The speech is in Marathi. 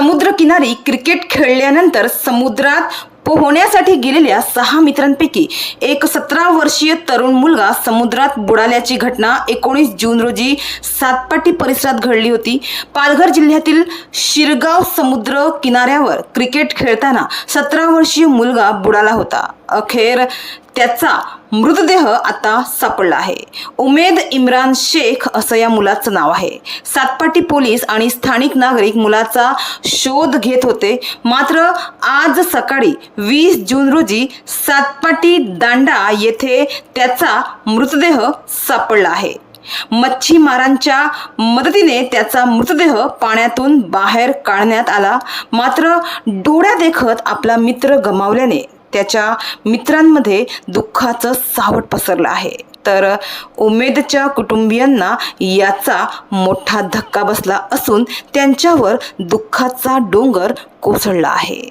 समुद्रकिनारी क्रिकेट खेळल्यानंतर समुद्रात पोहण्यासाठी गेलेल्या सहा मित्रांपैकी एक सतरा वर्षीय तरुण मुलगा समुद्रात बुडाल्याची घटना एकोणीस जून रोजी सातपाटी परिसरात घडली होती. पालघर जिल्ह्यातील शिरगाव समुद्र किनाऱ्यावर क्रिकेट खेळताना सतरा वर्षीय मुलगा बुडाला होता. अखेर त्याचा मृतदेह आता सापडला आहे. उमेद इम्रान शेख असं या मुलाचं नाव आहे. सातपाटी पोलीस आणि स्थानिक नागरिक मुलाचा शोध घेत होते. मात्र आज सकाळी वीस जून रोजी सातपाटी दांडा येथे त्याचा मृतदेह सापडला आहे. मच्छीमारांच्या मदतीने त्याचा मृतदेह पाण्यातून बाहेर काढण्यात आला. मात्र डोळ्या देखत आपला मित्र गमावल्याने त्याच्या मित्रांमध्ये दुःखाचं सावट पसरलं आहे. तर उमेदच्या कुटुंबियांना याचा मोठा धक्का बसला असून त्यांच्यावर दुःखाचा डोंगर कोसळला आहे.